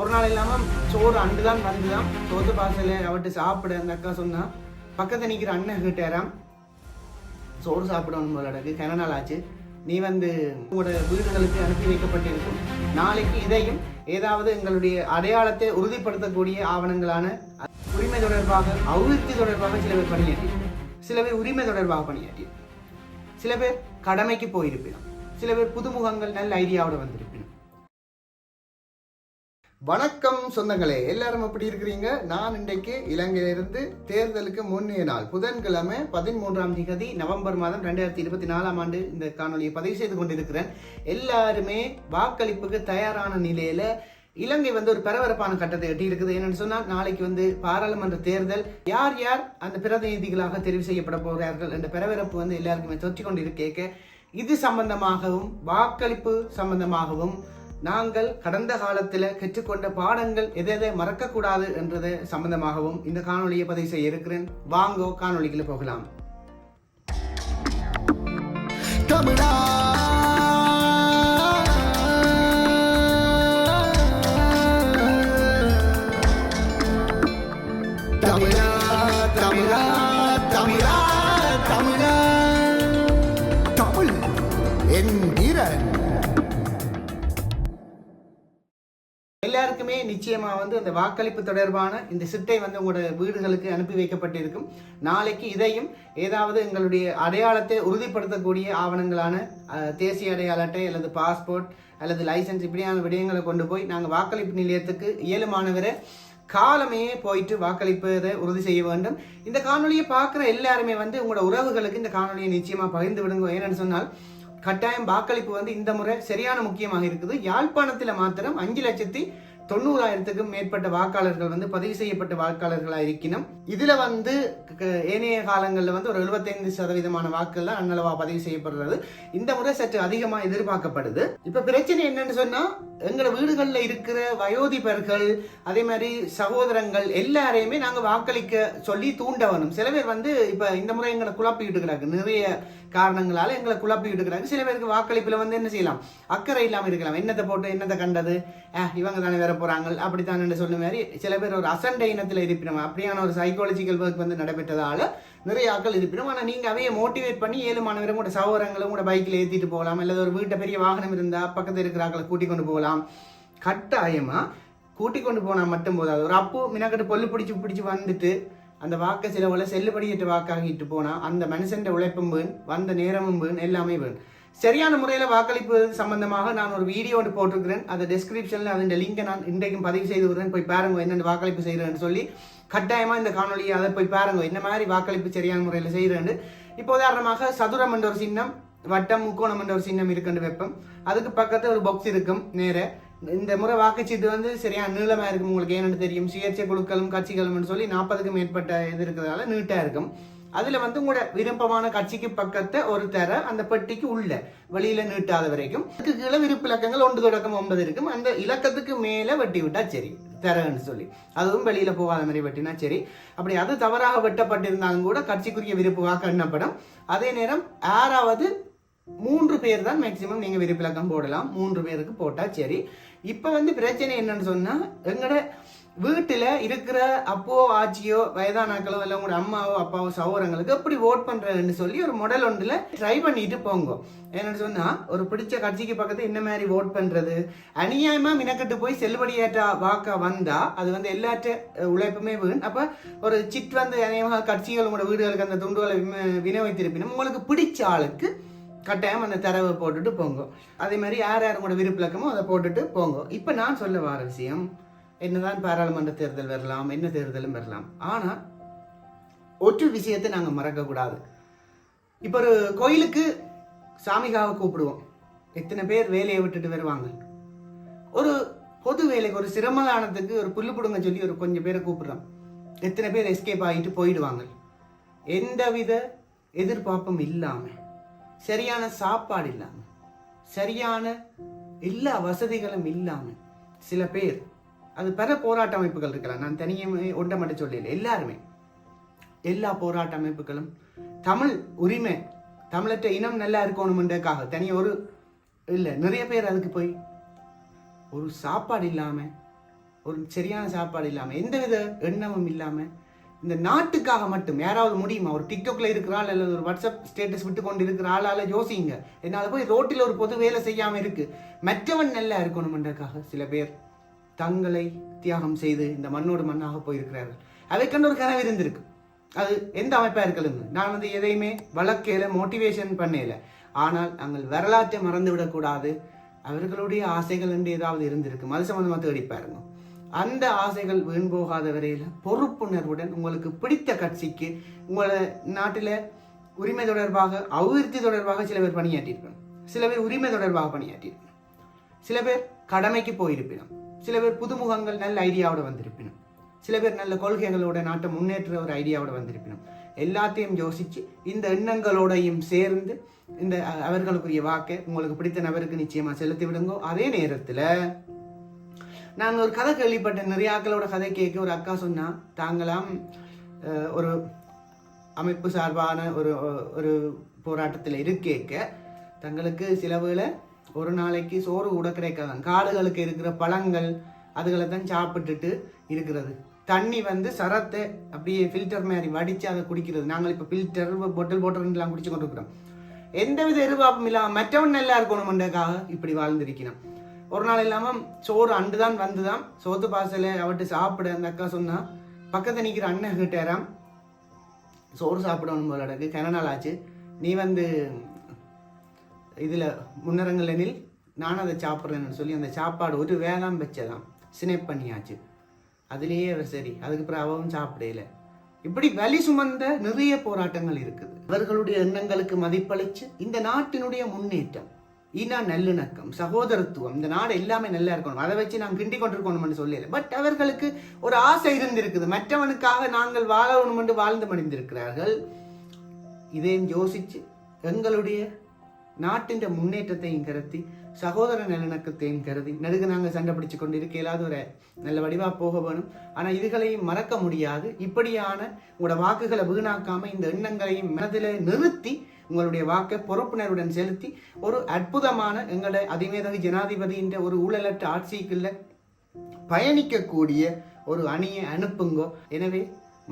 ஒரு நாள் இல்லாமல் சோறு அண்டு தான் வந்துதான். சோத்து பாசல அவட்டு சாப்பிட அந்த அக்கா சொன்னால் பக்கத்தில் நிற்கிற அண்ணன் கிட்டேராம் சோறு சாப்பிடணும் போலடக்கு கன நாள் ஆச்சு. நீ வந்து உங்களோட வீடுகளுக்கு அனுப்பி வைக்கப்பட்டிருக்கும். நாளைக்கு இதையும் ஏதாவது எங்களுடைய அடையாளத்தை உறுதிப்படுத்தக்கூடிய ஆவணங்களான உரிமை தொடர்பாக அவிருத்தி தொடர்பாக சில பேர் பணியாற்றி சில பேர் உரிமை தொடர்பாக பணியாற்றி சில பேர் கடமைக்கு போயிருப்பினும் சில பேர் புதுமுகங்கள் நல்ல ஐடியாவோட வந்திருப்பினும் வணக்கம் சொந்தங்களே எல்லாரும் எப்படி இருக்கிறீங்க? நான் இன்றைக்கு இலங்கையிலிருந்து தேர்தலுக்கு முன்னைய நாள் புதன்கிழமை பதிமூன்றாம் திகதி நவம்பர் மாதம் ரெண்டாயிரத்தி இருபத்தி நாலாம் ஆண்டு இந்த காணொலியை பதிவு செய்து கொண்டிருக்கிறேன். எல்லாருமே வாக்களிப்புக்கு தயாரான நிலையில இலங்கை வந்து ஒரு பரபரப்பான கட்டத்தை எட்டி இருக்குது என்னன்னு சொன்னா நாளைக்கு வந்து பாராளுமன்ற தேர்தல் யார் யார் அந்த பிரதிநிதிகளாக தெரிவு செய்யப்பட போகிறார்கள் என்ற பரபரப்பு வந்து எல்லாருக்குமே தொற்றிக் கொண்டிருக்கேக்க இது சம்பந்தமாகவும் வாக்களிப்பு சம்பந்தமாகவும் நாங்கள் கடந்த காலத்தில் கற்றுக்கொண்ட பாடங்கள் எதை எதை மறக்கக்கூடாது என்றது சம்பந்தமாகவும் இந்த காணொலியை பதிவு செய்ய இருக்கிறேன். வாங்கோ காணொளிக்குள்ள போகலாம். தமிழா எல்லாருக்குமே நிச்சயமாக வந்து அந்த வாக்களிப்பு தொடர்பான இந்த சிட்டை வந்து உங்களோட வீடுகளுக்கு அனுப்பி வைக்கப்பட்டிருக்கும். நாளைக்கு இதையும் ஏதாவது எங்களுடைய அடையாளத்தை உறுதிப்படுத்தக்கூடிய ஆவணங்களான தேசிய அடையாள அட்டை அல்லது பாஸ்போர்ட் அல்லது லைசன்ஸ் இப்படியான விடயங்களை கொண்டு போய் நாங்கள் வாக்களிப்பு நிலையத்துக்கு இயலுமானவரை காலமே போயிட்டு வாக்களிப்பதை உறுதி செய்ய வேண்டும். இந்த காணொலியை பார்க்குற எல்லாருமே வந்து உங்களோட உறவுகளுக்கு இந்த காணொலியை நிச்சயமாக பகிர்ந்து விடுங்க. ஏன்னு சொன்னால் கட்டாயம் வாக்களிப்பு வந்து இந்த முறை சரியான முக்கியமாக இருக்குது. யாழ்ப்பாணத்தில் மாத்திரம் அஞ்சு லட்சத்தி தொண்ணூறாயிரத்துக்கும் மேற்பட்ட வாக்காளர்கள் வந்து பதிவு செய்யப்பட்ட வாக்காளர்களாக இருக்கணும் இதுல வந்து க- ஏனைய காலங்களில் வந்து ஒரு 75% சதவீதமான வாக்குகள் தான் அன்னளவா பதிவு செய்யப்படுறது. இந்த முறை சற்று அதிகமாக எதிர்பார்க்கப்படுது. இப்ப பிரச்சனை என்னன்னு சொன்னா எங்களோட வீடுகளில் இருக்கிற வயோதிபர்கள் அதே மாதிரி சகோதரங்கள் எல்லாரையுமே நாங்கள் வாக்களிக்க சொல்லி தூண்ட வரணும் சில பேர் வந்து இப்ப இந்த முறை எங்களை குழப்பிக்கிட்டு இருக்கிறாங்க நிறைய காரணங்களால் எங்களை குழப்பிக்கிட்டு இருக்கிறாங்க. சில பேருக்கு வாக்களிப்பில் வந்து என்ன செய்யலாம்? அக்கறை இல்லாமல் இருக்கலாம். என்னத்தை போட்டு என்னத்தை கண்டது? இவங்க தானே வேற போகிறாங்க அப்படித்தான் சொன்ன மாதிரி சில பேர் ஒரு அசண்டை இனத்தில் இருப்பினோம் அப்படியான ஒரு சைக்காலஜிக்கல் ஒர்க் வந்து நடைபெற்றதால நிறைய ஆட்கள் இருப்பினும் ஆனால் நீங்கள் அவையை மோட்டிவேட் பண்ணி ஏழு மாணவரும் கூட சகோதரங்களும் கூட பைக்கில் ஏற்றிட்டு போகலாம். அல்லது ஒரு வீட்டை பெரிய வாகனம் இருந்தால் பக்கத்தில் இருக்கிற ஆட்களை கூட்டிக் கொண்டு போகலாம். கட்டாயமாக கூட்டிக் கொண்டு போனால் மட்டும் போதாது. ஒரு அப்போ மினக்கட்டு பொல்லு பிடிச்சி பிடிச்சி வந்துட்டு அந்த வாக்கை சிலவுல செல்லுபடியிட்டு வாக்காகிட்டு போனால் அந்த மனுஷன் உழைப்பும் வீண் வந்த நேரமும் வீண் எல்லாமே வீண். சரியான முறையில் வாக்களிப்பு சம்பந்தமாக நான் ஒரு வீடியோ ஒன்று போட்டிருக்கிறேன். அந்த டெஸ்கிரிப்ஷனில் அதன் லிங்கை நான் இன்றைக்கும் பதிவு செய்து விடுறேன். போய் பாருங்க என்னென்ன வாக்களிப்பு செய்கிறேன்னு சொல்லி கட்டாயமாக இந்த காணொலியை அதை போய் பாருங்க. என்ன மாதிரி வாக்களிப்பு சரியான முறையில் செய்கிறேன்னு இப்போ உதாரணமாக சதுரம் என்ற ஒரு சின்னம் வட்டம் முக்கோணம் என்ற ஒரு சின்னம் இருக்குன்னு வைப்போம். அதுக்கு பக்கத்தில் ஒரு பாக்ஸ் இருக்கும் நேர. இந்த முறை வாக்குச்சீட்டு வந்து சரியா நீளமா இருக்கும் உங்களுக்கு ஏன்னு தெரியும். சுயேட்சை குழுக்களும் கட்சிகளும் சொல்லி நாற்பதுக்கும் மேற்பட்ட இது இருக்கிறதால நீட்டா இருக்கும். அதுல வந்து உங்களோட விருப்பமான கட்சிக்கு பக்கத்தை ஒரு தர அந்த பெட்டிக்கு உள்ள வெளியில நீட்டாத வரைக்கும். அதுக்கு கீழே விருப்ப இலக்கங்கள் ஒன்று தொடக்கம் ஒன்பது இருக்கும். அந்த இலக்கத்துக்கு மேல வெட்டி விட்டா சரி தரன்னு சொல்லி. அதுவும் வெளியில போகாத மாதிரி வெட்டினா சரி. அப்படி அது தவறாக வெட்டப்பட்டிருந்தாலும் கூட கட்சிக்குரிய விருப்பு வாக்கு எண்ணப்படும். அதே நேரம் யாராவது மூன்று பேர் தான் மேக்சிமம் நீங்க விருப்பிலக்கம் போடலாம். மூன்று பேருக்கு போட்டா சரி. இப்போ வந்து பிரச்சனை என்னன்னு சொன்னால் எங்களோட வீட்டில் இருக்கிற அப்போ ஆச்சியோ வயதானாக்களோ இல்லை உங்களோட அம்மாவோ அப்பாவோ சகோதரங்களுக்கு எப்படி ஓட் பண்ணுறதுன்னு சொல்லி ஒரு மொடல் ஒன்றில் ட்ரை பண்ணிட்டு போங்க. என்னன்னு சொன்னால் ஒரு பிடிச்ச கட்சிக்கு பக்கத்து என்ன மாதிரி ஓட் பண்ணுறது அநியாயமாக மினக்கட்டு போய் செல்லுபடியேற்ற வாக்கா வந்தால் அது வந்து எல்லாற்ற உழைப்புமே வீண். அப்போ ஒரு சிட் வந்து அநேகமாக கட்சிகள் உங்களோட வீடுகளுக்கு அந்த துண்டுகளை விம- விநியோகித்திருப்பினும் உங்களுக்கு பிடிச்ச ஆளுக்கு கட்டாயம் அந்த தரவை போட்டுட்டு போங்க. அதே மாதிரி யார் யார் உங்களோட விருப்பிலக்கமோ அதை போட்டுட்டு போங்க. இப்போ நான் சொல்ல வர விஷயம் என்னதான் பாராளுமன்ற தேர்தல் வரலாம் என்ன தேர்தலும் வரலாம். ஆனால் ஒற்று விஷயத்தை நாங்கள் மறக்கக்கூடாது இப்போ ஒரு கோயிலுக்கு சாமிகாவை கூப்பிடுவோம். எத்தனை பேர் வேலையை விட்டுட்டு வருவாங்க? ஒரு பொது வேலைக்கு ஒரு சிரமதானத்துக்கு ஒரு புல்லு பிடுங்க சொல்லி ஒரு கொஞ்சம் பேரை கூப்பிடுறோம். எத்தனை பேர் எஸ்கேப் ஆகிட்டு போயிடுவாங்க? எந்தவித எதிர்பார்ப்பும் இல்லாமல் சரியான சாப்பாடு இல்லாமல் சரியான எல்லா வசதிகளும் இல்லாமல் சில பேர் அது பல போராட்ட அமைப்புகள் இருக்கலாம் நான் தனியே ஒன்றை மட்டும் சொல்லல எல்லாருமே. எல்லா போராட்ட அமைப்புகளும் தமிழ் உரிமை தமிழற்ற இனம் நல்லா இருக்கணும்ன்றதுக்காக தனியாக ஒரு இல்லை நிறைய பேர் அதுக்கு போய் ஒரு சாப்பாடு இல்லாமல் ஒரு சரியான சாப்பாடு இல்லாமல் எந்தவித எண்ணமும் இல்லாமல் இந்த நாட்டுக்காக மட்டும் யாராவது முடியுமா? ஒரு டிக்டாக்ல இருக்கிறாள் அல்லது ஒரு வாட்ஸ்அப் ஸ்டேட்டஸ் விட்டு கொண்டு இருக்கிற ஆளால யோசிங்க. என்னால போய் ரோட்டில் ஒரு பொது வேலை செய்யாம இருக்கு. மற்றவன் நல்லா இருக்கணும்ன்றக்காக சில பேர் தங்களை தியாகம் செய்து இந்த மண்ணோடு மண்ணாக போயிருக்கிறார்கள். அதைக்கண்டு ஒரு கனவு இருந்திருக்கு. அது எந்த அமைப்பா இருக்கலும் நான் வந்து எதையுமே வழக்கையில மோட்டிவேஷன் பண்ணல ஆனால் நாங்கள் வரலாற்றை மறந்து விடக்கூடாது அவர்களுடைய ஆசைகள் என்று ஏதாவது இருந்திருக்கு அது சம்பந்தமாக தேடி பாருங்க. அந்த ஆசைகள் வீண் போகாத வரையில் பொறுப்புணர்வுடன் உங்களுக்கு பிடித்த கட்சிக்கு உங்களை நாட்டில் உரிமை தொடர்பாக அபிவிருத்தி தொடர்பாக சில பேர் பணியாற்றியிருக்கணும். சில பேர் உரிமை தொடர்பாக பணியாற்றியிருக்கணும். சில பேர் கடமைக்கு போயிருப்பினும். சில பேர் புதுமுகங்கள் நல்ல ஐடியாவோட வந்திருப்பினும். சில பேர் நல்ல கொள்கைகளோட நாட்டை முன்னேற்ற ஒரு ஐடியாவோட வந்திருப்பினும். எல்லாத்தையும் யோசிச்சு இந்த எண்ணங்களோடையும் சேர்ந்து இந்த அவர்களுக்குரிய வாக்கை உங்களுக்கு பிடித்த நபருக்கு நிச்சயமாக செலுத்தி விடுங்கோ. அதே நேரத்தில் நாங்கள் ஒரு கதை கேள்விப்பட்டேன். நிறைய ஆக்களோட கதை கேட்க ஒரு அக்கா சொன்னால் தாங்களாம் ஒரு அமைப்பு சார்பான ஒரு ஒரு போராட்டத்தில் இருக்கேக்க தங்களுக்கு சில வேளை ஒரு நாளைக்கு சோறு கூட கிடைக்காதான் காடுகளுக்கு இருக்கிற பழங்கள் அதுகளை தான் சாப்பிட்டுட்டு இருக்கிறது. தண்ணி வந்து சரத்தை அப்படியே ஃபில்டர் மாதிரி வடித்து அதை குடிக்கிறது. நாங்கள் இப்போ ஃபில்டர் பொட்டல் போட்டர்லாம் குடிச்சு கொண்டு இருக்கிறோம் எந்தவித எதிர்பார்ப்பும் இல்லாமல் மற்றவன் நல்லா இருக்கணுமென்றக்காக இப்படி வாழ்ந்திருக்கிறோம். ஒரு நாள் இல்லாமல் சோறு அண்டு தான் வந்துதான். சோத்து பாசல அவட்டு சாப்பிட அந்த அக்கா சொன்னால் பக்கத்தில் நிற்கிற அண்ணன் கிட்டாராம் சோறு சாப்பிடணும் போல அடக்கு கன நாள் ஆச்சு. நீ வந்து இதில் முன்னரங்கள் எனில் நானும் அதை சாப்பிட்றேன்னு சொல்லி அந்த சாப்பாடு ஒரு வேளாண் வச்சதான் ஸ்னேப் பண்ணியாச்சு. அதுலேயே அவர் சரி. அதுக்கு பிறகு அவவும் சாப்பிடல. இப்படி வலி சுமந்த நிறைய போராட்டங்கள் இருக்குது. அவர்களுடைய எண்ணங்களுக்கு மதிப்பளிச்சு இந்த நாட்டினுடைய முன்னேற்றம். இனா நல்லிணக்கம் சகோதரத்துவம் இந்த நாடு எல்லாமே நல்லா இருக்கணும். அதை வச்சு நான் கிண்டி கொண்டிருக்கணும்னு சொல்லல. பட் அவர்களுக்கு ஒரு ஆசை இருந்திருக்குது. மற்றவனுக்காக நாங்கள் வாழணும் என்று வாழ்ந்து மடிந்திருக்கிறார்கள் இதையும் யோசிச்சு எங்களுடைய நாட்டின் முன்னேற்றத்தையும் கருத்தி சகோதர நல்லிணக்கத்தையும் கருதி நடுக நாங்கள் சண்டை பிடிச்சு கொண்டு இருக்க ஒரு நல்ல வடிவாக போக வேணும். ஆனால் இதுகளையும் மறக்க முடியாது. இப்படியான உங்களோட வாக்குகளை வீணாக்காமல் இந்த எண்ணங்களையும் மனதில் நிறுத்தி உங்களுடைய வாக்கை பொறுப்புணர்வுடன் செலுத்தி ஒரு அற்புதமான எங்களுடைய அதிமேதகு என்ற ஒரு ஊழலற்ற ஆட்சிக்குள்ள பயணிக்கக்கூடிய ஒரு அணியை அனுப்புங்கோ. எனவே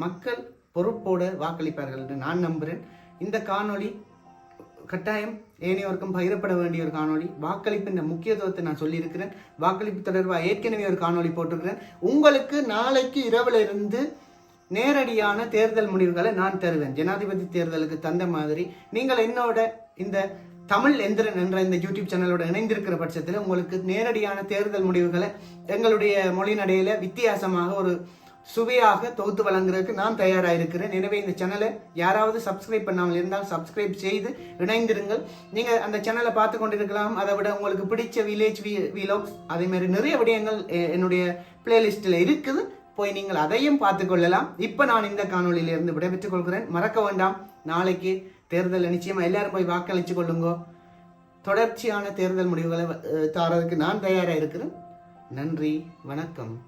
மக்கள் பொறுப்போடு வாக்களிப்பார்கள் என்று நான் நம்புகிறேன் இந்த காணொளி கட்டாயம் ஏனையோருக்கும் பகிரப்பட வேண்டிய ஒரு காணொளி. வாக்களிப்பின் முக்கியத்துவத்தை நான் சொல்லியிருக்கிறேன். வாக்களிப்பு தொடர்பாக ஏற்கனவே ஒரு காணொளி போட்டிருக்கிறேன். உங்களுக்கு நாளைக்கு இரவுல இருந்து நேரடியான தேர்தல் முடிவுகளை நான் தருவேன். ஜனாதிபதி தேர்தலுக்கு தந்த மாதிரி நீங்கள் என்னோட இந்த தமிழ் எந்திரன் என்ற இந்த யூடியூப் சேனலோட இணைந்திருக்கிற பட்சத்தில் உங்களுக்கு நேரடியான தேர்தல் முடிவுகளை எங்களுடைய மொழிநடையில வித்தியாசமாக ஒரு சுவையாக தொகுத்து வழங்குறதுக்கு நான் தயாராக இருக்கிறேன் எனவே இந்த சேனலை யாராவது சப்ஸ்கிரைப் பண்ணாமல் இருந்தால் சப்ஸ்கிரைப் செய்து இணைந்திருங்கள். நீங்கள் அந்த சேனலை பார்த்து கொண்டிருக்கலாம். அதை விட உங்களுக்கு பிடிச்ச வில்லேஜ் விலாக்ஸ் அதே மாதிரி நிறைய விடயங்கள் என்னுடைய பிளேலிஸ்டில் இருக்குது. போய் நீங்கள் அதையும் பார்த்து கொள்ளலாம். இப்போ நான் இந்த காணொலியிலிருந்து விடைபெற்றுக் கொள்கிறேன். மறக்க வேண்டாம். நாளைக்கு தேர்தல் நிச்சயமாக எல்லாரும் போய் வாக்களிச்சு கொள்ளுங்கோ. தொடர்ச்சியான தேர்தல் முடிவுகளை தாரதுக்கு நான் தயாராக இருக்கிறேன். நன்றி. வணக்கம்.